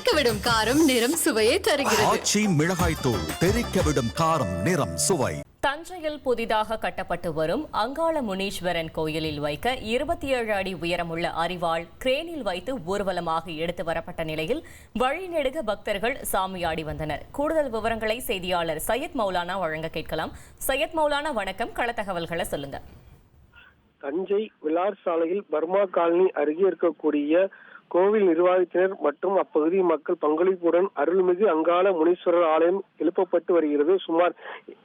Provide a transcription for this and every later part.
தெறிக்கவிடும் காரம் நிறம் சுவையை தருகிறது. ஆச்சி மிளகாய் தூள் தெறிக்க விடும் காரம் நிறம் சுவை. தஞ்சையில் புதிதாக கட்டப்பட்டு வரும் அங்காள முனீஸ்வரன் கோயிலில் வைக்க இருபத்தி ஏழு அடி உயரமுள்ள அரிவாள் கிரேனில் வைத்து ஊர்வலமாக எடுத்து வரப்பட்ட நிலையில் வழிநெடுக பக்தர்கள் சாமியாடி வந்தனர். கூடுதல் விவரங்களை செய்தியாளர் சையத் மௌலானா வழங்க கேட்கலாம். சையத் மௌலானா வணக்கம். கள தகவல்களை சொல்லுங்க. தஞ்சை விலார் சாலையில் பர்மா காலனி அருகே இருக்கக்கூடிய கோவில் நிர்வாகத்தினர் மற்றும் அப்பகுதி மக்கள் பங்களிப்புடன் அருள்மிகு அங்காள முனீஸ்வரர் ஆலயம் எழுப்பப்பட்டு வருகிறது. சுமார்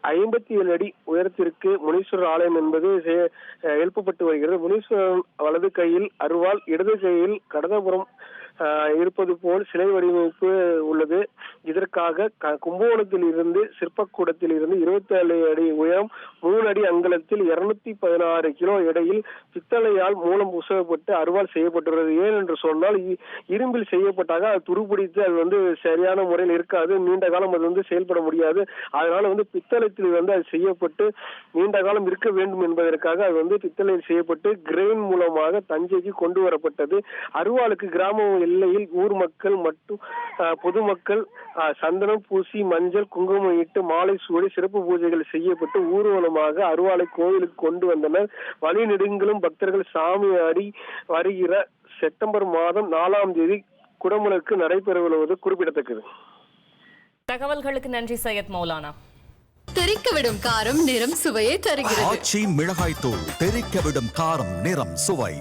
ஐம்பத்தி ஏழு அடி உயரத்திற்கு முனீஸ்வரர் ஆலயம் என்பது செ- எழுப்பப்பட்டு வருகிறது. முனீஸ்வரன் வலது கையில் அருவாள் இடது கையில் கடதபுரம் இருப்பது போல் சிலை வடிவமைப்பு உள்ளது. இதற்காக க- கும்பகோணத்தில் இருந்து சிற்பக்கூடத்தில் இருந்து இருபத்தி ஏழு அடி உயரம் மூணு அடி அங்கலத்தில் இருநூத்தி பதினாறு கிலோ எடையில் பித்தளையால் மூலம் புசகப்பட்டு அருவாள் செய்யப்பட்டுள்ளது. ஏன் என்று சொன்னால் இ- இரும்பில் செய்யப்பட்டாக அது துருப்பிடித்து அது வந்து சரியான முறையில் இருக்காது. நீண்ட காலம் அது வந்து செயல்பட முடியாது. அதனால வந்து பித்தளத்தில் வந்து அது செய்யப்பட்டு நீண்ட காலம் இருக்க வேண்டும் என்பதற்காக அது வந்து பித்தளையில் செய்யப்பட்டு கிரெயின் மூலமாக தஞ்சைக்கு கொண்டு வரப்பட்டது. அருவாளுக்கு கிராம எல்லையில் ஊர் மக்கள் மற்றும் பொதுமக்கள் சந்தனம் பூசி மஞ்சள் குங்குமம் இட்டு மாலை சூடி சிறப்பு பூஜைகள் செய்யப்பட்டு ஊர்வலம் ஊர்வலமாக அருவாளை கோவிலுக்கு கொண்டு வந்தனர். வழி நெடுங்கிலும் பக்தர்கள் சாமி ஆடி வருகிற செப்டம்பர் மாதம் நாலாம் தேதி குடமுழுக்கு நடைபெறவுள்ளது குறிப்பிடத்தக்கது. தகவல்களுக்கு நன்றி சையத் மௌலானா. தெறிக்கவிடும் காரம் நிறம் சுவையை தருகிறது. ஆச்சி மிளகாய் தூள் தெறிக்க விடும் காரம் நிறம் சுவை.